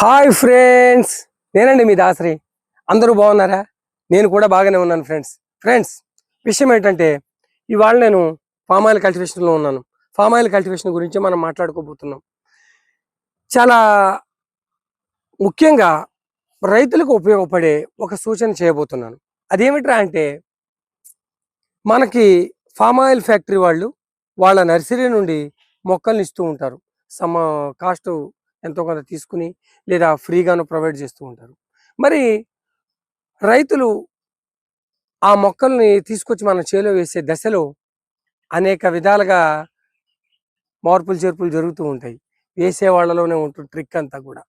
Hi friends. నేనండి మీ దాసరి. అందరూ బాగున్నారా? నేను కూడా బాగానే ఉన్నాను ఫ్రెండ్స్. ఫ్రెండ్స్ విషయం ఏంటంటే ఇవాళ నేను ఫామ్ ఆయిల్ కల్టివేషన్లో ఉన్నాను. ఫామ్ ఆయిల్ కల్టివేషన్ గురించి మనం మాట్లాడుకోబోతున్నాం. చాలా ముఖ్యంగా రైతులకు ఉపయోగపడే ఒక సూచన చేయబోతున్నాను. అదేమిట్రా అంటే మనకి ఫామ్ ఆయిల్ ఫ్యాక్టరీ వాళ్ళు వాళ్ళ నర్సరీ నుండి మొక్కల్ని ఇస్తూ ఉంటారు. సమ కాస్ట్ ఎంతో కొంత తీసుకుని లేదా ఫ్రీగాను ప్రొవైడ్ చేస్తూ ఉంటారు. మరి రైతులు ఆ మొక్కల్ని తీసుకొచ్చి మన చేలో వేసే దశలో అనేక విధాలుగా మార్పులు చేర్పులు జరుగుతూ ఉంటాయి. వేసే వాళ్ళలోనే ఉంటుంది ట్రిక్ అంతా కూడా.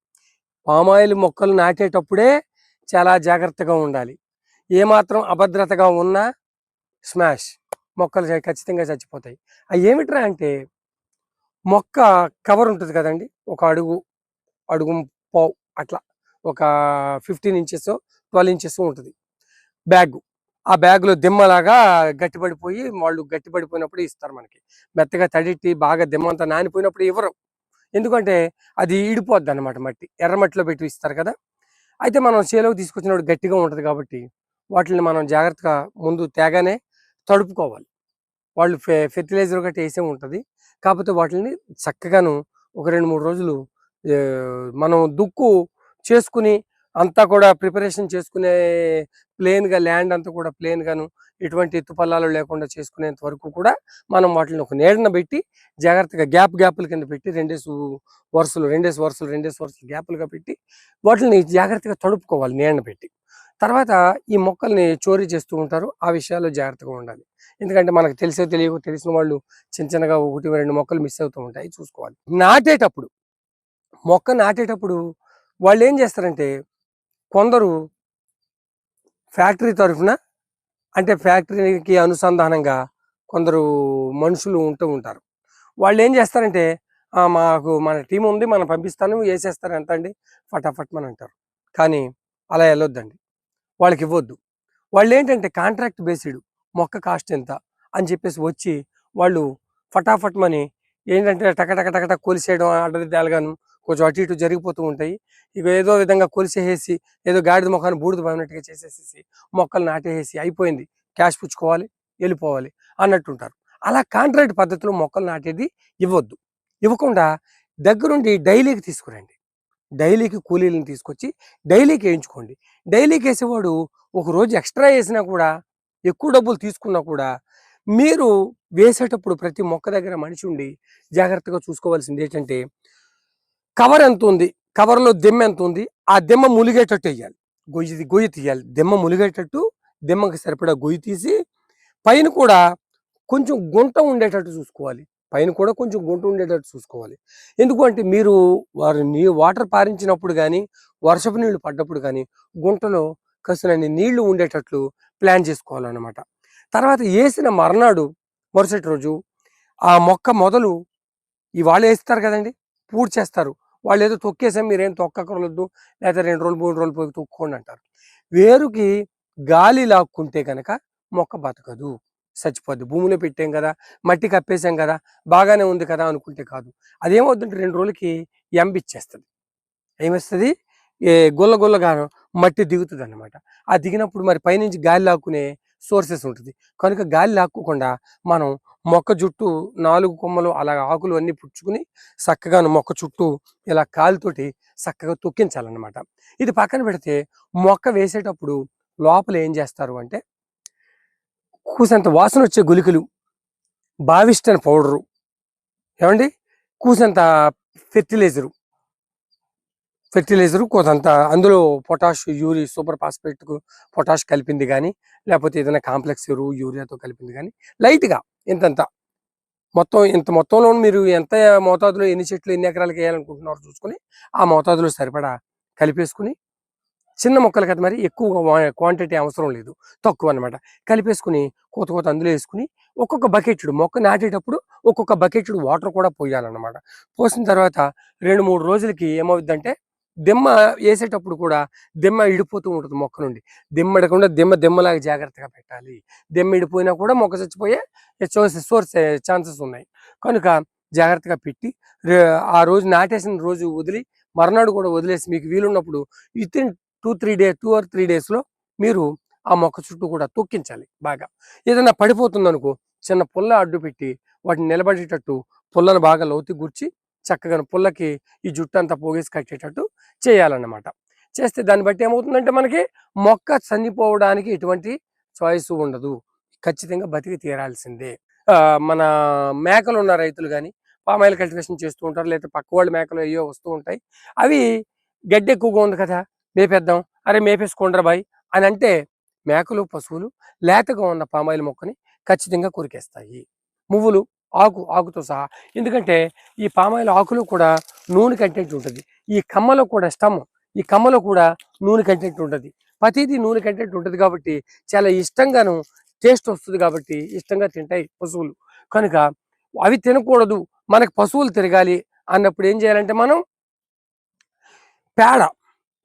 పామాయిల్ మొక్కలు నాటేటప్పుడే చాలా జాగ్రత్తగా ఉండాలి. ఏమాత్రం అభద్రతగా ఉన్నా స్మాష్ మొక్కలు ఖచ్చితంగా చచ్చిపోతాయి. అవి ఏమిట్రా అంటే మొక్క కవర్ ఉంటుంది కదండి. ఒక అడుగు అడుగు పావు అట్లా ఒక ఫిఫ్టీన్ ఇంచెస్ ట్వెల్వ్ ఇంచెస్ ఉంటుంది. బ్యాగ్. ఆ బ్యాగ్లో దిమ్మలాగా గట్టిపడిపోయి వాళ్ళు గట్టిపడిపోయినప్పుడు ఇస్తారు మనకి. మెత్తగా తడిట్టి బాగా దిమ్మంతా నానిపోయినప్పుడు ఇవ్వరు. ఎందుకంటే అది ఈడిపోద్ది అనమాట మట్టి ఎర్రమట్టిలో పెట్టి ఇస్తారు కదా. అయితే మనం చేలోకి తీసుకొచ్చినప్పుడు గట్టిగా ఉంటుంది కాబట్టి వాటిని మనం జాగ్రత్తగా ముందు తేగానే తడుపుకోవాలి. వాళ్ళు ఫె ఫెర్టిలైజర్ ఒకటి వేసే ఉంటుంది. కాకపోతే వాటిని చక్కగాను ఒక రెండు మూడు రోజులు మనం దుక్కు చేసుకుని అంతా కూడా ప్రిపరేషన్ చేసుకునే ప్లేన్గా ల్యాండ్ అంతా కూడా ప్లేన్గాను ఎటువంటి ఎత్తుపల్లాలు లేకుండా చేసుకునేంత వరకు కూడా మనం వాటిని ఒక నీడన పెట్టి జాగ్రత్తగా గ్యాప్ గ్యాపుల కింద పెట్టి రెండేసి వరుసలు రెండేసి వరుసలు రెండేసి వరుసలు గ్యాపులుగా పెట్టి వాటిని జాగ్రత్తగా తడుపుకోవాలి నీడన పెట్టి. తర్వాత ఈ మొక్కల్ని చోరీ చేస్తూ ఉంటారు ఆ విషయాల్లో జాగ్రత్తగా ఉండాలి. ఎందుకంటే మనకు తెలిసే తెలియక తెలిసిన వాళ్ళు చిన్న చిన్నగా ఒకటి రెండు మొక్కలు మిస్ అవుతూ ఉంటాయి చూసుకోవాలి. నాటేటప్పుడు మొక్క నాటేటప్పుడు వాళ్ళు ఏం చేస్తారంటే కొందరు ఫ్యాక్టరీ తరఫున అంటే ఫ్యాక్టరీకి అనుసంధానంగా కొందరు మనుషులు ఉంటూ ఉంటారు. వాళ్ళు ఏం చేస్తారంటే మాకు మన టీం ఉంది మనం పంపిస్తాను వేసేస్తారు ఎంత అండి? ఫటాఫట్ మన అంటారు. కానీ అలా వెళ్ళొద్దండి. వాళ్ళకి ఇవ్వద్దు. వాళ్ళు ఏంటంటే కాంట్రాక్ట్ బేసిడ్ మొక్క కాస్ట్ ఎంత? అని చెప్పేసి వచ్చి వాళ్ళు ఫటాఫట్ మని ఏంటంటే టకటక టకటక కొలిసేయడం అడ్డదిడ్డాలుగాను కొంచెం అటు ఇటు జరిగిపోతూ ఉంటాయి. ఇక ఏదో విధంగా కొలిసేసి ఏదో గాడిద మొక్కను బూడిద పోయినట్టుగా చేసేసేసి మొక్కలు నాటేసి అయిపోయింది. క్యాష్ పుచ్చుకోవాలి వెళ్ళిపోవాలి అన్నట్టుంటారు. అలా కాంట్రాక్ట్ పద్ధతిలో మొక్కలు నాటేది ఇవ్వద్దు. ఇవ్వకుండా దగ్గరుండి డైలీకి తీసుకురండి. డైలీకి కూలీలను తీసుకొచ్చి డైలీకి వేయించుకోండి. డైలీకి వేసేవాడు ఒక రోజు ఎక్స్ట్రా వేసినా కూడా ఎక్కువ డబ్బులు తీసుకున్నా కూడా మీరు వేసేటప్పుడు ప్రతి మొక్క దగ్గర మనిషి ఉండి జాగ్రత్తగా చూసుకోవాల్సింది ఏంటంటే కవర్ ఎంత ఉంది? కవర్లో దెమ్మ ఎంత ఉంది? ఆ దెమ్మ ములిగేటట్టు వేయాలి. గొయ్యి గొయ్యి తీయాలి. దెమ్మ ములిగేటట్టు దెమ్మకి సరిపడా గొయ్యి తీసి పైన కూడా కొంచెం గుంట ఉండేటట్టు చూసుకోవాలి. పైన కూడా కొంచెం గుంట ఉండేటట్టు చూసుకోవాలి. ఎందుకంటే మీరు వారు నీ వాటర్ పారించినప్పుడు కానీ వర్షపు నీళ్ళు పడ్డప్పుడు కానీ గుంటలో కసినన్ని నీళ్ళు ఉండేటట్లు ప్లాన్ చేసుకోవాలన్నమాట. తర్వాత వేసిన మర్నాడు మరుసటి రోజు ఆ మొక్క మొదలు ఇవాళ వేస్తారు కదండి? పూర్తి చేస్తారు. వాళ్ళు ఏదో తొక్కేసాం మీరేం తొక్కకూడదు లేదా రెండు రోజులు మూడు రోజులు పోయి తొక్కుకోండి అంటారు. వేరుకి గాలి లాక్కుంటే కనుక మొక్క బతకదు. చచ్చిపోద్ది. భూమిలో పెట్టాం కదా మట్టి కప్పేసాం కదా బాగానే ఉంది కదా అనుకుంటే కాదు. అదేమవుతుంటే రెండు రోజులకి ఎంబిచ్చేస్తుంది ఏమిస్తుంది? ఏ గుల్ల గుల్లగా మట్టి దిగుతుంది అనమాట ఆ దిగినప్పుడు మరి పైనుంచి గాలి లాక్కునే సోర్సెస్ ఉంటుంది. కనుక గాలి లాక్కోకుండా మనం మొక్క చుట్టూ నాలుగు కొమ్మలు అలా ఆకులు అన్నీ పుచ్చుకుని చక్కగా మొక్క చుట్టూ ఇలా కాలుతోటి చక్కగా తొక్కించాలన్నమాట. ఇది పక్కన పెడితే మొక్క వేసేటప్పుడు లోపల ఏం చేస్తారు అంటే కూసంత వాసన వచ్చే గులికలు బావిస్టన్ పౌడరు. ఏమండి? కూసంత ఫెర్టిలైజరు. ఫెర్టిలైజర్ కొంత అందులో potash urea super phosphate potash కలిపింది కానీ లేకపోతే ఏదైనా కాంప్లెక్స్ ఎరువు యూరియాతో కలిపింది కానీ లైట్గా ఇంతంత. మొత్తం ఇంత మొత్తంలో మీరు ఎంత మోతాదులో ఎన్ని చెట్లు ఎన్ని ఎకరాలకు వేయాలనుకుంటున్నారో చూసుకుని ఆ మోతాదులో సరిపడా కలిపేసుకుని చిన్న మొక్కలు కదా మరి ఎక్కువ క్వాంటిటీ అవసరం లేదు తక్కువ అన్నమాట. కలిపేసుకుని కోత కోత అందులో వేసుకుని ఒక్కొక్క బకెట్టుడు మొక్క నాటేటప్పుడు ఒక్కొక్క బకెట్టుడు వాటర్ కూడా పోయాలన్నమాట. పోసిన తర్వాత రెండు మూడు రోజులకి ఏమవుద్దంటే దిమ్మ వేసేటప్పుడు కూడా దిమ్మ ఇడిపోతూ ఉంటుంది మొక్క నుండి. దిమ్మ ఇడకుండా దిమ్మ దిమ్మలాగా జాగ్రత్తగా పెట్టాలి. దిమ్మ ఇడిపోయినా కూడా మొక్క చచ్చిపోయే సోర్స్ ఛాన్సెస్ ఉన్నాయి. కనుక జాగ్రత్తగా పెట్టి ఆ రోజు నాటేసిన రోజు వదిలి మర్నాడు కూడా వదిలేసి మీకు వీలున్నప్పుడు within two three day two or three డేస్లో మీరు ఆ మొక్క చుట్టూ కూడా తొక్కించాలి బాగా. ఏదైనా పడిపోతుందనుకో చిన్న పుల్ల అడ్డు పెట్టి వాటిని నిలబడేటట్టు పుల్లను బాగా లోతు గుర్చి చక్కగా పుల్లకి ఈ జుట్టు అంతా పోగేసి కట్టేటట్టు చేయాలన్నమాట. చేస్తే దాన్ని బట్టి ఏమవుతుందంటే మనకి మొక్క చనిపోవడానికి ఎటువంటి చాయిస్ ఉండదు. ఖచ్చితంగా బతికి తీరాల్సిందే. మన మేకలు ఉన్న రైతులు కానీ పామాయిల్ కల్టివేషన్ చేస్తూ ఉంటారు లేదా పక్క వాళ్ళ మేకలు అయ్యో వస్తూ ఉంటాయి. అవి గడ్డి ఎక్కువగా ఉంది కదా మేపేద్దాం. అరే మేపేసుకోండ్రా బాయ్ అని అంటే మేకలు పశువులు లేతగా ఉన్న పామాయిల్ మొక్కని ఖచ్చితంగా కొరికేస్తాయి. మువ్వులు ఆకు ఆకుతో సహా. ఎందుకంటే ఈ పామాయిల్ ఆకులో కూడా నూనె కంటెంట్ ఉంటుంది. ఈ కమ్మలో కూడా స్టమ్ ఈ కమ్మలో కూడా నూనె కంటెంట్ ఉంటుంది. ప్రతిదీ నూనె కంటెంట్ ఉంటుంది కాబట్టి చాలా ఇష్టంగాను టేస్ట్ వస్తుంది కాబట్టి ఇష్టంగా తింటాయి పశువులు. కనుక అవి తినకూడదు మనకు పశువులు తిరగాలి అన్నప్పుడు ఏం చేయాలంటే మనం పేడ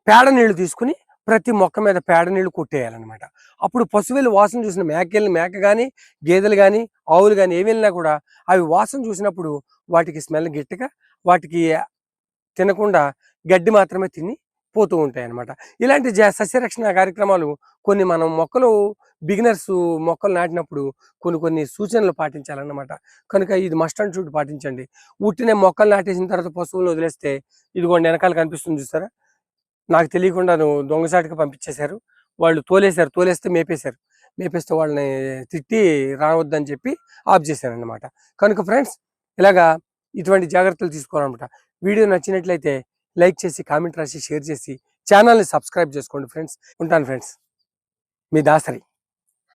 పేడ నీళ్ళు తీసుకుని ప్రతి మొక్క మీద పేడ నీళ్ళు కొట్టేయాలన్నమాట. అప్పుడు పశువులు వాసన చూసిన మేకలు మేక కానీ గేదెలు కానీ ఆవులు కానీ ఏమి వెళ్ళినా కూడా అవి వాసన చూసినప్పుడు వాటికి స్మెల్ గిట్టక వాటికి తినకుండా గడ్డి మాత్రమే తిని పోతూ ఉంటాయి అన్నమాట ఇలాంటి జ- సస్యరక్షణ కార్యక్రమాలు కొన్ని మనం మొక్కలు బిగినర్స్ మొక్కలు నాటినప్పుడు కొన్ని కొన్ని సూచనలు పాటించాలన్నమాట. కనుక ఇది మస్ట్ అండ్ షూట్ పాటించండి. ఉట్టిన మొక్కలు నాటేసిన తర్వాత పశువులను వదిలేస్తే ఇదిగోండి వెనకాల కనిపిస్తుంది చూసారా? నాకు తెలియకుండా నువ్వు దొంగసాటికి పంపించేశారు. వాళ్ళు తోలేశారు తోలేస్తే మేపేశారు. మేపేస్తే వాళ్ళని తిట్టి రావద్దని చెప్పి ఆఫ్ చేశారనమాట కనుక ఫ్రెండ్స్ ఇలాగా ఇటువంటి జాగ్రత్తలు తీసుకోవాలన్నమాట. వీడియో నచ్చినట్లయితే లైక్ చేసి కామెంట్ రాసి షేర్ చేసి ఛానల్ని సబ్స్క్రైబ్ చేసుకోండి ఫ్రెండ్స్. ఉంటాను ఫ్రెండ్స్. మీ దాసరి.